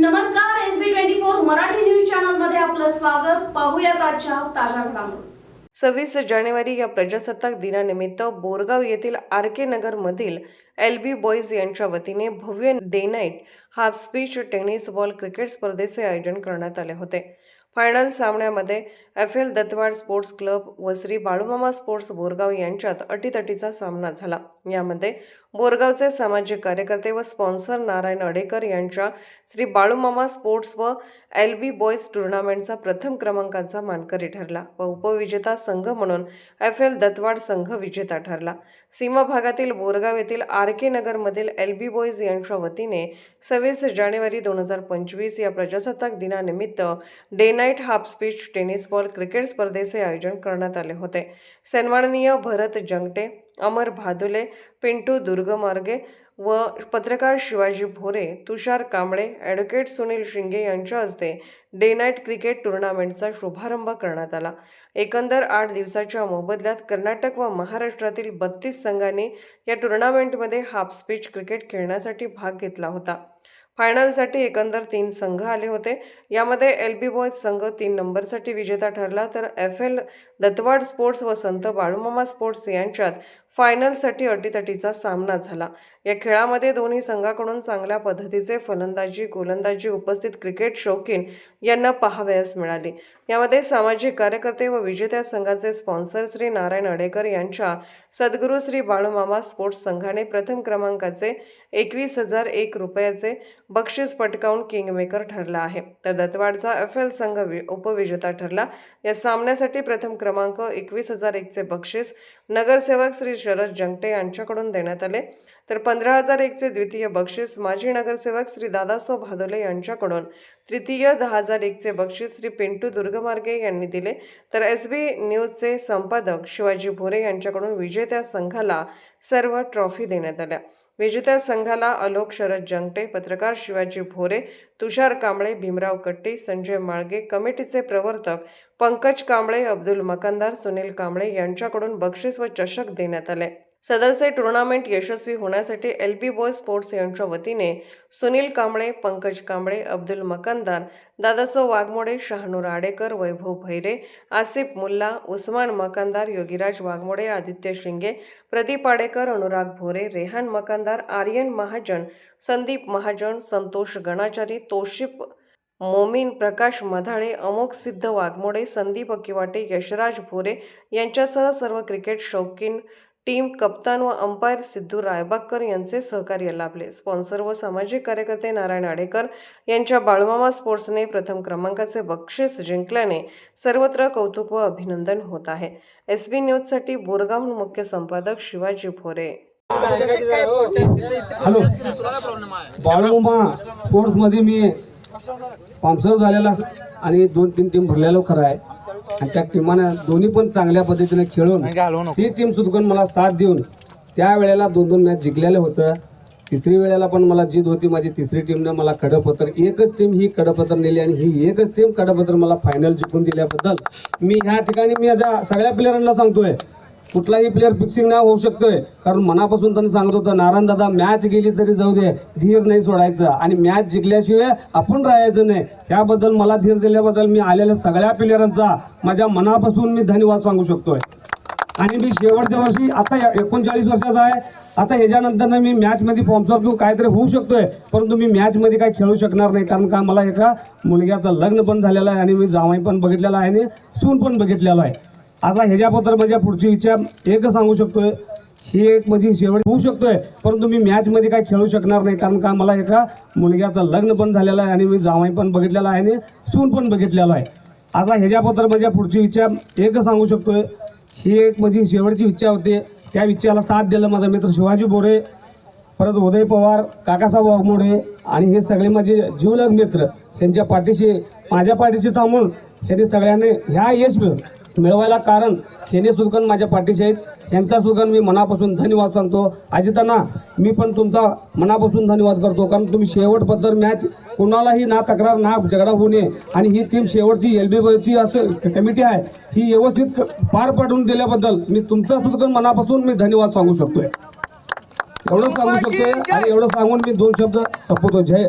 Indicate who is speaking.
Speaker 1: नमस्कार S B twenty four Marathi news चॅनलमध्ये आपलं स्वागत. पाहूयात आजच्या ताज्या घडामोडी.
Speaker 2: सव्वीस जानेवारी या प्रजासत्ताक दिनानिमित्त बोरगाव येथील आर के नगरमधील एल बी बॉईज यांच्या वतीने भव्य day night half pitch tennis ball cricket स्पर्धेचे आयोजन करण्यात आले होते. Final सामन्यामध्ये F L Dattawad sports club व श्री बाळूमामा स्पोर्ट्स बोरगाव यांच्यात अटीतटीचा सामना झाला. यामध्ये बोरगावचे सामाजिक कार्यकर्ते व स्पॉन्सर नारायण अडेकर यांच्या श्री बाळूमामा स्पोर्ट्स व एल बी बॉयज टुर्नामेंटचा प्रथम क्रमांकाचा मानकरी ठरला व उपविजेता संघ म्हणून एफ एल दत्तवाड संघ विजेता ठरला. सीमा भागातील बोरगाव येथील आर के नगरमधील एल बी बॉईज यांच्या वतीने सव्वीस जानेवारी दोन हजार पंचवीस या प्रजासत्ताक दिनानिमित्त day night half pitch tennis ball cricket स्पर्धेचे आयोजन करण्यात आले होते. सन्माननीय भरत जंगटे अमर भादुले पिंटू दुर्गमार्गे व पत्रकार शिवाजी भोरे तुषार कांबळे ॲडव्होकेट सुनील शिंगे यांच्या हस्ते डे नाईट क्रिकेट टुर्नामेंटचा शुभारंभ करण्यात आला. एकंदर आठ दिवसाच्या मोबदल्यात कर्नाटक व महाराष्ट्रातील बत्तीस संघांनी या टुर्नामेंटमध्ये हाफ स्पीच क्रिकेट खेळण्यासाठी भाग घेतला होता. फायनलसाठी एकंदर तीन संघ आले होते. यामध्ये एल बी बॉयज संघ तीन नंबरसाठी विजेता ठरला तर एफ एल दत्तवाड स्पोर्ट्स व संत बाळूमामा स्पोर्ट्स यांच्यात फायनलसाठी अटीतटीचा सामना झाला. या खेळामध्ये दोन्ही संघाकडून चांगल्या पद्धतीचे फलंदाजी गोलंदाजी उपस्थित क्रिकेट शौकीन यांना पाहावयास मिळाली. यामध्ये सामाजिक कार्यकर्ते व विजेत्या संघाचे स्पॉन्सर श्री नारायण अडेकर यांच्या सद्गुरू श्री बाळूमामा स्पोर्ट्स संघाने प्रथम क्रमांकाचे एकवीस हजार एक रुपयाचे बक्षीस पटकावून किंगमेकर ठरला आहे. तर दत्तवाडचा एफ एल संघ वि- उपविजेता ठरला. या सामन्यासाठी प्रथम क्रमांक एकवीस हजार एकचे बक्षीस नगरसेवक श्री शरद जंगटे यांच्याकडून देण्यात आले. तर पंधरा हजार एकचे द्वितीय बक्षीस माजी नगरसेवक श्री दादासो भादोले यांच्याकडून तृतीय दहा हजार एकचे बक्षीस श्री पिंटू दुर्गमार्गे यांनी दिले. तर एस बी न्यूजचे संपादक शिवाजी भोरे यांच्याकडून विजेत्या संघाला सर्व ट्रॉफी देण्यात आल्या. विजेत्या संघाला अलोक शरद जंगटे पत्रकार शिवाजी भोरे तुषार कांबळे भीमराव कट्टी संजय माळगे कमिटीचे प्रवर्तक पंकज कांबळे अब्दुल मकानदार सुनील कांबळे यांच्याकडून बक्षीस व चषक देण्यात आले. सदरचे टुर्नामेंट यशस्वी होण्यासाठी एल बी बॉय स्पोर्ट्स यांच्या वतीने सुनील कांबळे पंकज कांबळे अब्दुल मकानदार दादासो वाघमोडे शहानूर आडेकर वैभव भैरे आसिफ मुल्ला उस्मान मकानदार योगीराज वाघमोडे आदित्य शिंगे प्रदीप आडेकर अनुराग भोरे रेहान मकानदार आर्यन महाजन संदीप महाजन संतोष गणाचारी तोशिप मोमीन प्रकाश मधाळे अमोक सिद्ध वाघमोडे संदीप किवाटे यशराज भोरे यांच्यासह सर्व क्रिकेट शौकीन टीम कप्तान व अंपायर सिद्धू रायबागकर यांचे सहकार्य लाभले. स्पॉन्सर व सामाजिक कार्यकर्ते नारायण आडेकर यांच्या बाळूमामा स्पोर्ट्सने प्रथम क्रमांकाचे बक्षीस जिंकल्याने सर्वत्र कौतुक व अभिनंदन होत आहे. एस बी न्यूजसाठी बोरगावहून मुख्य संपादक शिवाजी भोरे
Speaker 3: हॅलो. बाळूमा स्पोर्ट्समध्ये मी स्पॉन्सर झालेला आणि दोन तीन टीम भरलेलो खरं आहे. आणि त्या टीमानं दोन्ही पण चांगल्या पद्धतीने खेळून ती टीम सुद्धा मला साथ देऊन त्या वेळेला दोन दोन मॅच जिंकलेलं होतं. तिसरी वेळेला पण मला जीत होती. माझी तिसरी टीमनं मला कडपत्र एकच टीम ही कडपत्र नेली आणि ही एकच टीम कडपत्र मला फायनल जिंकून दिल्याबद्दल मी ह्या ठिकाणी मी माझ्या सगळ्या प्लेयरांना सांगतोय कुठलाही प्लेअर फिक्सिंग नाही होऊ शकतोय. कारण मनापासून त्यांनी सांगत होतं नारायण दादा मॅच गेली तरी जाऊ दे धीर नाही सोडायचं. आणि मॅच जिंकल्याशिवाय आपण राहायचं नाही. त्याबद्दल मला धीर दिल्याबद्दल मी आलेल्या सगळ्या प्लेयरांचा माझ्या मनापासून मी धन्यवाद सांगू शकतोय. आणि मी शेवटच्या वर्षी आता या- एकोणचाळीस वर्षाचा आहे. आता ह्याच्यानंतर मी मॅचमध्ये स्पॉन्सर काहीतरी होऊ शकतोय. परंतु मी मॅचमध्ये काही खेळू शकणार नाही. कारण का मला एका मुलग्याचं लग्न पण झालेलं आहे आणि मी जावाई पण बघितलेला आहे आणि सून पण बघितलेला आहे. आता ह्याच्याबद्दल माझ्या पुढची इच्छा एकच सांगू शकतोय ही एक माझी शेवट होऊ शकतोय परंतु मी मॅचमध्ये काही खेळू शकणार नाही कारण का मला एका मुलग्याचं लग्न पण झालेलं आहे आणि मी जावाई पण बघितलेला आहे आणि सून पण बघितलेला आहे. आता ह्याच्याबद्दल माझ्या पुढची इच्छा एकच सांगू शकतोय ही एक माझी शेवटची इच्छा होती त्या इच्छेला साथ दिलं माझा मित्र शिवाजी बोरे परत उदय पवार काकासाहेब वाघमोडे आणि हे सगळे माझे जीवलग मित्र त्यांच्या पाठीशी माझ्या पाठीशी थांबून त्यांनी सगळ्यांनी ह्या यश मिळ- मिळवायला कारण हेने सुद्धा माझ्या पाठीशी आहेत. त्यांचा सुद्धा मी मनापासून धन्यवाद सांगतो. अजितांना मी पण तुमचा मनापासून धन्यवाद करतो. कारण तुम्ही शेवटबद्दल मॅच कोणालाही ना तक्रार ना झगडा होऊ नये. आणि ही टीम शेवटची एल बी ची असं कमिटी आहे. ही व्यवस्थित पार पाडून दिल्याबद्दल मी तुमचा सुद्धा मनापासून मी धन्यवाद सांगू शकतोय. एवढं सांगू शकतोय आणि एवढं सांगून मी दोन शब्द संपवतो. जय